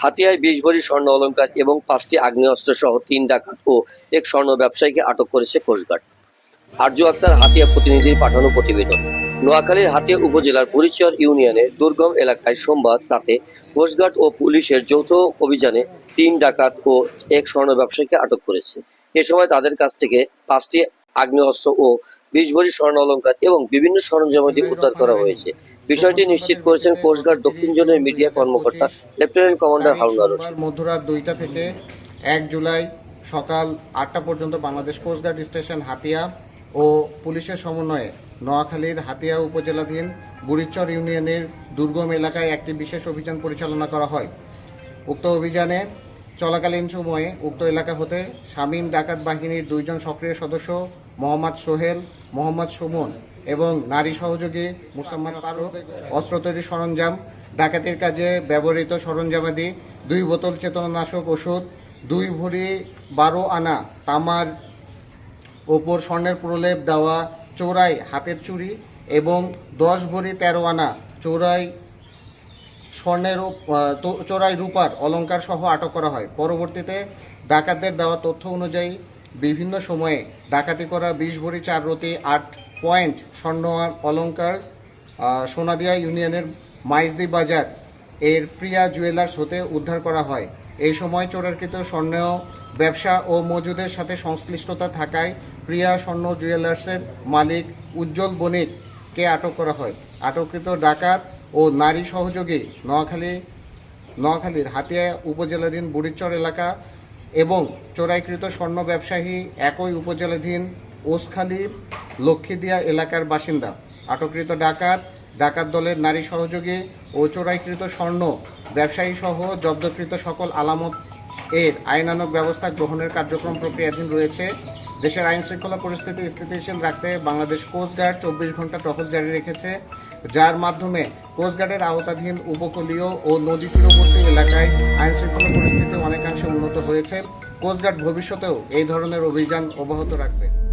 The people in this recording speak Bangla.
হাতিয়ায় বিশ ভরি স্বর্ণ অলংকার এবং পাঁচটি আগ্নেয়াস্ত্র সহ তিন ডাকাত ও এক স্বর্ণ ব্যবসায়ীকে আটক করেছে কোস্টগার্ড আরজু আক্তার হাতিয়া প্রতিনিধির পাঠানো প্রতিবেদন। নোয়াখালীর হাতিয়া উপজেলার বুড়িচর ইউনিয়নের দুর্গম এলাকায় সোমবার রাতে কোস্টগার্ড ও পুলিশের যৌথ অভিযানে তিন ডাকাত ও এক স্বর্ণ ব্যবসায়ীকে আটক করেছে। এ সময় তাদের কাছ থেকে পাঁচটি আগ্নেয়াস্ত্র ও বিশ ভরি স্বর্ণ অলংকার এবং বিভিন্ন সরঞ্জামাদি উদ্ধার করা হয়েছে। বিষয়টি নিশ্চিত করেছেন কোস্টগার্ড দক্ষিণ জোনের মিডিয়া কর্মকর্তা লেফটেন্যান্ট কমান্ডার হারুন রশিদ মধ্যরাত দুইটা থেকে এক জুলাই সকাল আটটা পর্যন্ত Bangladesh coast guard station Hatiya ও পুলিশের সমন্বয়ে নোয়াখালীর হাতিয়া উপজেলাধীন বুড়িচর ইউনিয়নের দুর্গম এলাকায় একটি বিশেষ অভিযান পরিচালনা করা হয়। উক্ত অভিযানে চলাকালীন সময়ে উক্ত এলাকা হতে শামীম ডাকাত বাহিনীর দুইজন সক্রিয় সদস্য মোহাম্মদ সোহেল, মোহাম্মদ সুমন এবং নারী সহযোগী মুসাম্মদ ফারুক, অস্ত্র তৈরি সরঞ্জাম, ডাকাতির কাজে ব্যবহৃত সরঞ্জামাদি, দুই বোতল চেতনানাশক ওষুধ, দুই ভরি বারো আনা তামার ওপর স্বর্ণের প্রলেপ দেওয়া চোরাই হাতের চুরি এবং দশ ভরি তেরো আনা চোরাই স্বর্ণের চোরাই রূপার অলংকার সহ আটক করা হয়। পরবর্তীতে ডাকাতদের দেওয়া তথ্য অনুযায়ী বিভিন্ন সময়ে ডাকাতি করা বিশ ভরি চার রতি আট পয়েন্ট স্বর্ণ অলঙ্কার সোনাদিয়া ইউনিয়নের মাইজদি বাজার এর প্রিয়া জুয়েলার্স হতে উদ্ধার করা হয়। এই সময় চোরাকৃত স্বর্ণ ব্যবসা ও মজুদের সাথে সংশ্লিষ্টতা থাকায় প্রিয়া স্বর্ণ জুয়েলার্সের মালিক উজ্জ্বল বণিককে আটক করা হয়। আটককৃত ডাকাত ও নারী সহযোগী নোয়াখালী, নোয়াখালীর হাতিয়া উপজেলাধীন বুড়িচর এলাকা এবং চোরাইকৃত স্বর্ণ ব্যবসায়ী একই উপজেলাধীন ওসখালীর লক্ষ্মীদিয়া এলাকার বাসিন্দা। আটককৃত ডাকাত ডাকাত দলের নারী সহযোগী ও চোরাইকৃত স্বর্ণ ব্যবসায়ী সহ জব্দকৃত সকল আলামত এর আইনানুগ ব্যবস্থা গ্রহণের কার্যক্রম প্রক্রিয়াধীন রয়েছে। দেশের আইন শৃঙ্খলা পরিস্থিতি স্থিতিশীল রাখতে বাংলাদেশ কোস্টগার্ড চব্বিশ ঘণ্টা টহল জারি রেখেছে। যার মাধ্যমে কোস্টগার্ডের আওতাধীন উপকূলীয় ও নদী তীরবর্তী এলাকায় আইন শৃঙ্খলা পরিস্থিতি অনেকাংশে উন্নত হয়েছে। কোস্টগার্ড ভবিষ্যতেও এই ধরনের অভিযান অব্যাহত রাখবে।